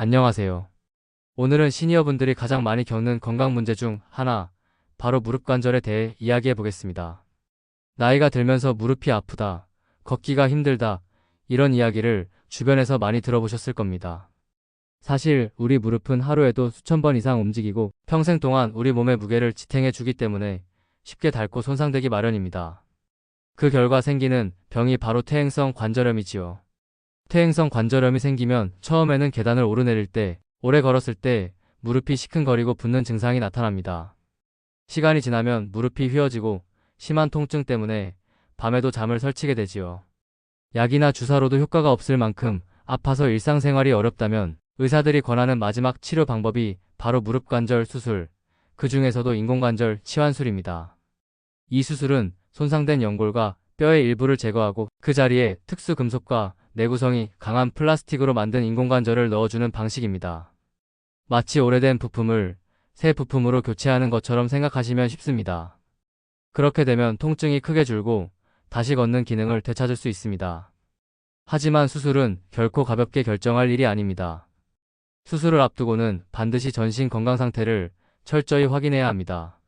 안녕하세요. 오늘은 시니어분들이 가장 많이 겪는 건강 문제 중 하나, 바로 무릎 관절에 대해 이야기해 보겠습니다. 나이가 들면서 무릎이 아프다, 걷기가 힘들다, 이런 이야기를 주변에서 많이 들어보셨을 겁니다. 사실 우리 무릎은 하루에도 수천 번 이상 움직이고 평생 동안 우리 몸의 무게를 지탱해 주기 때문에 쉽게 닳고 손상되기 마련입니다. 그 결과 생기는 병이 바로 퇴행성 관절염이지요. 퇴행성 관절염이 생기면 처음에는 계단을 오르내릴 때, 오래 걸었을 때 무릎이 시큰거리고 붓는 증상이 나타납니다. 시간이 지나면 무릎이 휘어지고 심한 통증 때문에 밤에도 잠을 설치게 되지요. 약이나 주사로도 효과가 없을 만큼 아파서 일상생활이 어렵다면 의사들이 권하는 마지막 치료 방법이 바로 무릎 관절 수술, 그 중에서도 인공관절 치환술입니다. 이 수술은 손상된 연골과 뼈의 일부를 제거하고 그 자리에 특수 금속과 내구성이 강한 플라스틱으로 만든 인공관절을 넣어주는 방식입니다. 마치 오래된 부품을 새 부품으로 교체하는 것처럼 생각하시면 쉽습니다. 그렇게 되면 통증이 크게 줄고 다시 걷는 기능을 되찾을 수 있습니다. 하지만 수술은 결코 가볍게 결정할 일이 아닙니다. 수술을 앞두고는 반드시 전신 건강 상태를 철저히 확인해야 합니다.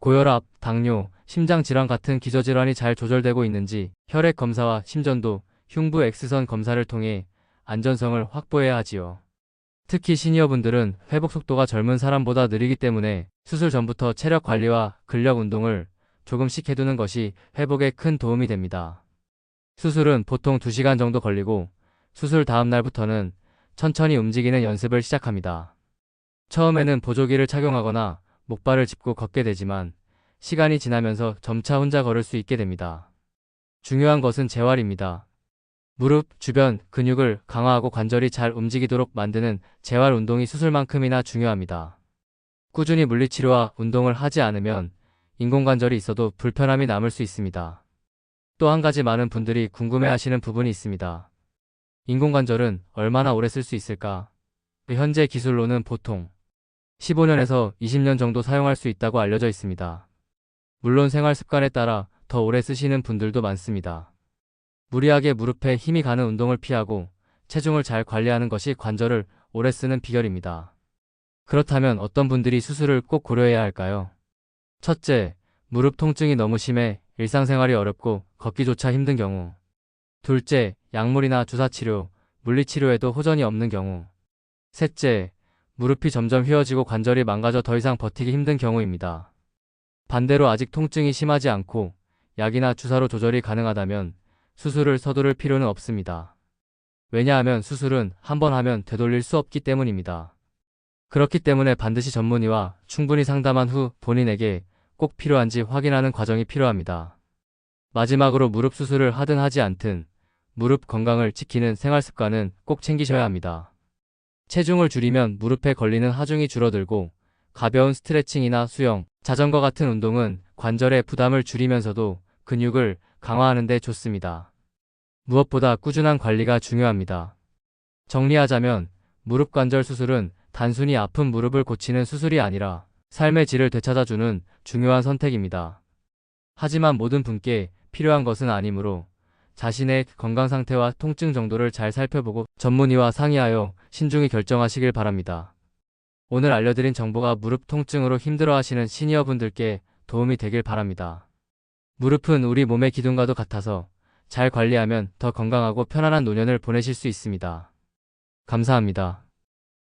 고혈압, 당뇨, 심장질환 같은 기저질환이 잘 조절되고 있는지 혈액 검사와 심전도, 흉부 X선 검사를 통해 안전성을 확보해야 하지요. 특히 시니어분들은 회복 속도가 젊은 사람보다 느리기 때문에 수술 전부터 체력 관리와 근력 운동을 조금씩 해두는 것이 회복에 큰 도움이 됩니다. 수술은 보통 2시간 정도 걸리고 수술 다음 날부터는 천천히 움직이는 연습을 시작합니다. 처음에는 보조기를 착용하거나 목발을 짚고 걷게 되지만 시간이 지나면서 점차 혼자 걸을 수 있게 됩니다. 중요한 것은 재활입니다. 무릎 주변 근육을 강화하고 관절이 잘 움직이도록 만드는 재활 운동이 수술만큼이나 중요합니다. 꾸준히 물리치료와 운동을 하지 않으면 인공관절이 있어도 불편함이 남을 수 있습니다. 또 한 가지 많은 분들이 궁금해하시는 부분이 있습니다. 인공관절은 얼마나 오래 쓸 수 있을까? 현재 기술로는 보통 15년에서 20년 정도 사용할 수 있다고 알려져 있습니다. 물론 생활 습관에 따라 더 오래 쓰시는 분들도 많습니다. 무리하게 무릎에 힘이 가는 운동을 피하고 체중을 잘 관리하는 것이 관절을 오래 쓰는 비결입니다. 그렇다면 어떤 분들이 수술을 꼭 고려해야 할까요? 첫째, 무릎 통증이 너무 심해 일상생활이 어렵고 걷기조차 힘든 경우. 둘째, 약물이나 주사치료, 물리치료에도 호전이 없는 경우. 셋째, 무릎이 점점 휘어지고 관절이 망가져 더 이상 버티기 힘든 경우입니다. 반대로 아직 통증이 심하지 않고 약이나 주사로 조절이 가능하다면 수술을 서두를 필요는 없습니다. 왜냐하면 수술은 한 번 하면 되돌릴 수 없기 때문입니다. 그렇기 때문에 반드시 전문의와 충분히 상담한 후 본인에게 꼭 필요한지 확인하는 과정이 필요합니다. 마지막으로 무릎 수술을 하든 하지 않든 무릎 건강을 지키는 생활 습관은 꼭 챙기셔야 합니다. 체중을 줄이면 무릎에 걸리는 하중이 줄어들고 가벼운 스트레칭이나 수영, 자전거 같은 운동은 관절의 부담을 줄이면서도 근육을 강화하는 데 좋습니다. 무엇보다 꾸준한 관리가 중요합니다. 정리하자면 무릎 관절 수술은 단순히 아픈 무릎을 고치는 수술이 아니라 삶의 질을 되찾아주는 중요한 선택입니다. 하지만 모든 분께 필요한 것은 아니므로 자신의 건강 상태와 통증 정도를 잘 살펴보고 전문의와 상의하여 신중히 결정하시길 바랍니다. 오늘 알려드린 정보가 무릎 통증으로 힘들어하시는 시니어분들께 도움이 되길 바랍니다. 무릎은 우리 몸의 기둥과도 같아서 잘 관리하면 더 건강하고 편안한 노년을 보내실 수 있습니다. 감사합니다.